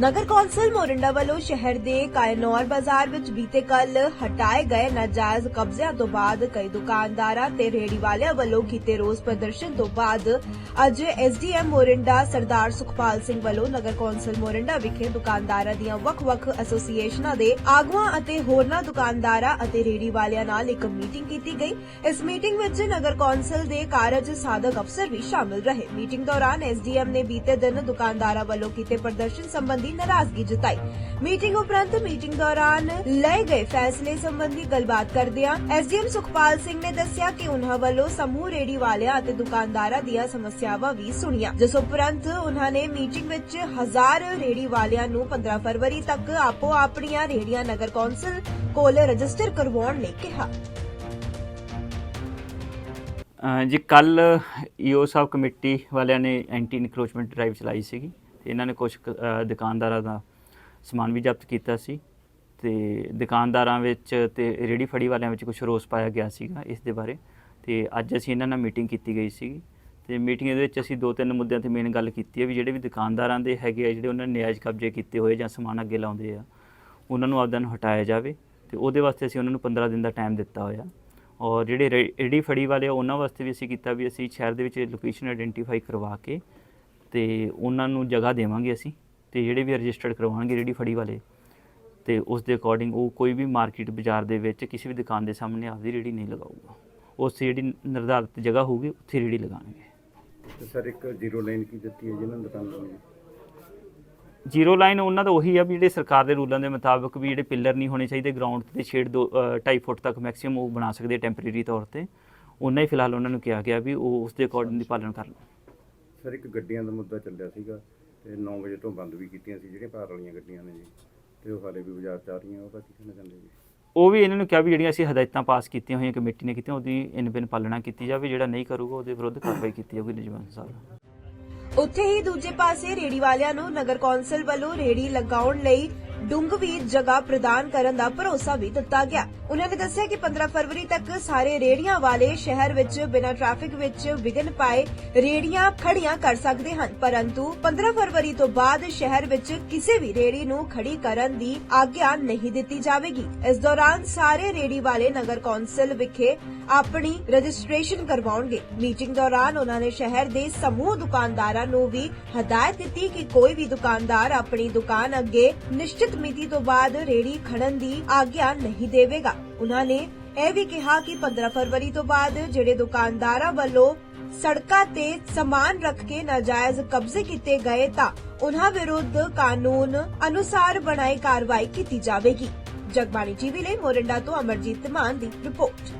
ਨਗਰ council Morinda ਵੱਲੋਂ ਸ਼ਹਿਰ ਦੇ ਕਾਇਨੌਰ ਬਾਜ਼ਾਰ ਵਿੱਚ ਬੀਤੇ ਕੱਲ ਹਟਾਏ ਗਏ ਨਾਜਾਇਜ਼ ਕਬਜ਼ਿਆਂ ਤੋਂ ਬਾਅਦ ਕਈ ਦੁਕਾਨਦਾਰਾਂ ਤੇ ਰੇਹੜੀ ਵਾਲਿਆਂ ਵੱਲੋਂ ਕੀਤੇ ਰੋਸ ਪ੍ਰਦਰਸ਼ਨ ਤੋਂ ਬਾਅਦ ਅੱਜ ਐਸਡੀਐਮ ਮੋਰਿੰਡਾ ਸਰਦਾਰ ਸੁਖਪਾਲ ਸਿੰਘ ਵੱਲੋਂ ਨਗਰ ਕੌਂਸਲ ਮੋਰਿੰਡਾ ਵਿਖੇ ਦੁਕਾਨਦਾਰਾਂ ਦੀਆਂ ਵੱਖ-ਵੱਖ ਐਸੋਸੀਏਸ਼ਨਾਂ ਦੇ ਆਗੂਆਂ ਅਤੇ ਹੋਰਨਾਂ ਦੁਕਾਨਦਾਰਾਂ ਅਤੇ ਰੇਹੜੀ ਵਾਲਿਆਂ ਨਾਲ ਇੱਕ ਮੀਟਿੰਗ ਕੀਤੀ ਗਈ। ਇਸ ਮੀਟਿੰਗ ਵਿੱਚ ਨਗਰ ਕੌਂਸਲ ਦੇ ਕਾਰਜ ਸਾਧਕ ਅਫਸਰ ਵੀ ਸ਼ਾਮਲ ਰਹੇ। ਮੀਟਿੰਗ ਦੌਰਾਨ ਐਸਡੀਐਮ ਨੇ ਬੀਤੇ ਦਿਨ ਦੁਕਾਨਦਾਰਾਂ ਵੱਲੋਂ ਕੀਤੇ ਪ੍ਰਦਰਸ਼ਨ ਸੰਬੰਧੀ ਨਾਰਾਜ਼ਗੀ ਜਤਾਈ। ਮੀਟਿੰਗ ਉਪਰੰਤ ਮੀਟਿੰਗ ਦੌਰਾਨ ਲਏ ਗਏ ਫੈਸਲੇ ਸੰਬੰਧੀ ਗੱਲਬਾਤ ਕਰਦਿਆਂ ਐਸਡੀਐਮ ਸੁਖਪਾਲ ਸਿੰਘ ਨੇ ਦੱਸਿਆ ਕਿ ਉਹਨਾਂ ਵੱਲੋਂ ਸਮੂਹ ਰੇੜੀ ਵਾਲਿਆਂ ਅਤੇ ਦੁਕਾਨਦਾਰਾਂ ਦੀਆਂ ਸਮੱਸਿਆਵਾਂ ਵੀ ਸੁਣੀਆਂ। ਜਿਸ ਉਪਰੰਤ ਉਹਨਾਂ ਨੇ ਮੀਟਿੰਗ ਵਿੱਚ ਹਜ਼ਾਰ ਰੇੜੀ ਵਾਲਿਆਂ ਨੂੰ 15 ਫਰਵਰੀ ਤੱਕ ਆਪੋ ਆਪਣੀਆਂ ਰੇੜੀਆਂ ਨਗਰ ਕੌਂਸਲ ਕੋਲ ਰਜਿਸਟਰ ਕਰਵਾਉਣ ਲਈ ਕਿਹਾ। ਜੀ ਕੱਲ ਈਓ ਸਾਹਿਬ ਕਮੇਟੀ ਵਾਲਿਆਂ ਨੇ ਐਂਟੀ ਇਨਕਰੋਚਮੈਂਟ ਡਰਾਈਵ ਚਲਾਈ ਸੀਗੀ। ਇਹਨਾਂ ਨੇ ਕੁਝ ਦੁਕਾਨਦਾਰਾਂ ਦਾ ਸਮਾਨ ਵੀ ਜ਼ਬਤ ਕੀਤਾ ਸੀ ਤੇ ਦੁਕਾਨਦਾਰਾਂ ਵਿੱਚ ਤੇ ਰੇੜੀ ਫੜੀ ਵਾਲਿਆਂ ਵਿੱਚ ਕੁਝ ਰੋਸ ਪਾਇਆ ਗਿਆ ਸੀਗਾ ਇਸ ਦੇ ਬਾਰੇ ਤੇ ਅੱਜ ਅਸੀਂ ਇਹਨਾਂ ਨਾਲ ਮੀਟਿੰਗ ਕੀਤੀ ਗਈ ਸੀਗੀ ਤੇ ਮੀਟਿੰਗ ਦੇ ਵਿੱਚ ਅਸੀਂ ਦੋ ਤਿੰਨ ਮੁੱਦਿਆਂ ਤੇ ਮੇਨ ਗੱਲ ਕੀਤੀ ਹੈ ਵੀ ਜਿਹੜੇ ਵੀ ਦੁਕਾਨਦਾਰਾਂ ਦੇ ਹੈਗੇ ਆ, ਜਿਹੜੇ ਉਹਨਾਂ ਨੇ ਨਿਆਜ਼ ਕਬਜ਼ੇ ਕੀਤੇ ਹੋਏ ਜਾਂ ਸਮਾਨ ਅੱਗੇ ਲਾਉਂਦੇ ਆ, ਉਹਨਾਂ ਨੂੰ ਆਪਦਾ ਨੂੰ ਹਟਾਇਆ ਜਾਵੇ ਤੇ ਉਹਦੇ ਵਾਸਤੇ ਅਸੀਂ ਉਹਨਾਂ ਨੂੰ 15 ਦਿਨ ਦਾ ਟਾਈਮ ਦਿੱਤਾ ਹੋਇਆ। ਔਰ ਜਿਹੜੇ ਰੇ- ਰੇਹੜੀ ਫੜੀ ਵਾਲੇ ਆ, ਉਹਨਾਂ ਵਾਸਤੇ ਵੀ ਅਸੀਂ ਕੀਤਾ ਵੀ ਅਸੀਂ ਸ਼ਹਿਰ ਦੇ ਵਿੱਚ ਲੋਕੇਸ਼ਨ ਆਇਡੈਂਟੀਫਾਈ ਕਰਵਾ ਕੇ ਤੇ ਉਹਨਾਂ ਨੂੰ ਜਗ੍ਹਾ ਦੇਵਾਂਗੇ ਅਸੀਂ ਤੇ ਜਿਹੜੇ ਵੀ ਰਜਿਸਟਰਡ ਕਰਵਾਉਣਗੇ ਰੇਹੜੀ ਫੜੀ ਵਾਲੇ ਤੇ ਉਸ ਦੇ ਅਕੋਰਡਿੰਗ ਉਹ ਕੋਈ ਵੀ ਮਾਰਕੀਟ ਬਾਜ਼ਾਰ ਦੇ ਵਿੱਚ ਕਿਸੇ ਵੀ ਦੁਕਾਨ ਦੇ ਸਾਹਮਣੇ ਆਪਦੀ ਰੇਹੜੀ ਨਹੀਂ ਲਗਾਊਗਾ। ਉਸ ਜਿਹੜੀ ਨਿਰਧਾਰਿਤ ਜਗ੍ਹਾ ਹੋਊਗੀ ਉੱਥੇ ਰੇਹੜੀ ਲਗਾਉਣਗੇ। ਤੇ ਸਰ ਇੱਕ ਜ਼ੀਰੋ ਲਾਈਨ ਕੀ ਦਿੱਤੀ ਹੈ ਜਿਹਨਾਂ ਦੁਕਾਨਾਂ ਨੂੰ ਜ਼ੀਰੋ ਲਾਈਨ ਉਹਨਾਂ ਦਾ ਉਹੀ ਆ ਵੀ ਜਿਹੜੇ ਸਰਕਾਰ ਦੇ ਰੂਲਾਂ ਦੇ ਮੁਤਾਬਕ ਵੀ ਜਿਹੜੇ ਪਿੱਲਰ ਨਹੀਂ ਹੋਣੇ ਚਾਹੀਦੇ ਗਰਾਊਂਡ ਤੇ ਛੇੜ ਦੋ 2.5 ਫੁੱਟ ਤੱਕ ਮੈਕਸਿਮਮ ਉਹ ਬਣਾ ਸਕਦੇ ਟੈਂਪਰੇਰੀ ਤੌਰ ਤੇ। ਉਹਨਾਂ ਹੀ ਫਿਲਹਾਲ ਉਹਨਾਂ ਨੂੰ ਕਿਹਾ ਗਿਆ ਵੀ ਉਹ ਉਸ ਦੇ ਅਕੋਰਡਿੰਗ ਦੀ ਪਾਲਣਾ ਕਰਨ ਸਰ ਇੱਕ ਗੱਡੀਆਂ ਦਾ ਮੁੱਦਾ ਚੱਲਿਆ ਸੀਗਾ ਤੇ 9 ਵਜੇ ਤੋਂ ਬੰਦ ਵੀ ਕੀਤੀਆਂ ਸੀ ਜਿਹੜੀਆਂ ਭਾਰ ਵਾਲੀਆਂ ਗੱਡੀਆਂ ਨੇ ਜੀ। ਤੇ ਉਹ ਹਾਲੇ ਵੀ ਬਾਜ਼ਾਰ ਚ ਆ ਰਹੀਆਂ ਉਹਦਾ ਕੀ ਕਹਿਣਾ ਚਾਹੁੰਦੇ ਜੀ? ਉਹ ਵੀ ਇਹਨਾਂ ਨੂੰ ਕਿਹਾ ਵੀ ਜਿਹੜੀਆਂ ਅਸੀਂ ਹਦਾਇਤਾਂ ਪਾਸ ਕੀਤੀਆਂ ਹੋਈਆਂ ਕਮੇਟੀ ਨੇ ਕੀਤੀਆਂ ਉਹਦੀ ਇਨ ਬਿਨ ਪਾਲਣਾ ਕੀਤੀ ਜਾਵੇ ਜਿਹੜਾ ਨਹੀਂ ਕਰੂਗਾ ਉਹਦੇ ਵਿਰੁੱਧ ਕਾਰਵਾਈ ਕੀਤੀ ਜਾਊਗੀ ਨਿਯਮਾਂ ਅਨੁਸਾਰ ਉੱਥੇ ਹੀ ਦੂਜੇ ਪਾਸੇ ਰੇੜੀ ਵਾਲਿਆਂ ਨੂੰ ਨਗਰ ਕੌਂਸਲ ਵੱਲੋਂ ਰੇੜੀ ਲਗਾਉਣ ਲਈ ਡੂੰਘਵੀ ਜਗ੍ਹਾ ਪ੍ਰਦਾਨ ਕਰਨ ਦਾ ਭਰੋਸਾ ਵੀ ਦਿੱਤਾ ਗਿਆ। ਉਹਨਾਂ ਨੇ ਦੱਸਿਆ ਕਿ 15 ਫਰਵਰੀ ਤੱਕ ਸਾਰੇ ਰੇੜੀਆਂ ਵਾਲੇ ਸ਼ਹਿਰ ਵਿੱਚ ਬਿਨਾਂ ਟ੍ਰੈਫਿਕ ਵਿੱਚ ਵਿਘਨ ਪਾਏ ਰੇੜੀਆਂ ਖੜੀਆਂ ਕਰ ਸਕਦੇ ਹਨ। ਪਰੰਤੂ 15 ਫਰਵਰੀ ਤੋਂ ਬਾਅਦ ਸ਼ਹਿਰ ਵਿੱਚ ਕਿਸੇ ਵੀ ਰੇੜੀ ਨੂੰ ਖੜੀ ਕਰਨ ਦੀ ਆਗਿਆ ਨਹੀਂ ਦਿੱਤੀ ਜਾਵੇਗੀ। ਇਸ ਦੌਰਾਨ ਸਾਰੇ ਰੇੜੀ ਵਾਲੇ ਨਗਰ ਕੌਂਸਲ ਵਿਖੇ ਆਪਣੀ ਰਜਿਸਟ੍ਰੇਸ਼ਨ ਕਰਵਾਉਣਗੇ। ਮੀਟਿੰਗ ਦੌਰਾਨ ਉਹਨਾਂ ਨੇ ਸ਼ਹਿਰ ਦੇ ਸਮੂਹ ਦੁਕਾਨਦਾਰਾਂ ਨੂੰ ਵੀ ਹਦਾਇਤ ਦਿੱਤੀ ਕਿ ਕੋਈ ਵੀ ਦੁਕਾਨਦਾਰ ਆਪਣੀ ਦੁਕਾਨ ਅੱਗੇ ਨਿਸ਼ਚਿਤ ਮਿਤੀ ਤੋਂ ਬਾਅਦ ਰੇੜੀ ਖੜਨ ਦੀ ਆਗਿਆ ਨਹੀਂ ਦੇਵੇਗਾ। ਉਹਨਾਂ ਨੇ ਇਹ ਵੀ ਕਿਹਾ ਕਿ 15 ਫਰਵਰੀ ਤੋਂ ਬਾਅਦ ਜਿਹੜੇ ਦੁਕਾਨਦਾਰਾਂ ਵੱਲੋਂ ਸੜਕਾਂ ਤੇ ਸਮਾਨ ਰੱਖ ਕੇ ਨਾਜਾਇਜ਼ ਕਬਜ਼ੇ ਕੀਤੇ ਗਏ ਤਾਂ ਉਹਨਾਂ ਵਿਰੁੱਧ ਕਾਨੂੰਨ ਅਨੁਸਾਰ ਬਣਾਈ ਕਾਰਵਾਈ ਕੀਤੀ ਜਾਵੇਗੀ। ਜਗਬਾਣੀ ਟੀਵੀ ਲਈ ਮੋਰਿੰਡਾ ਤੋਂ ਅਮਰਜੀਤ ਮਾਨ ਦੀ ਰਿਪੋਰਟ।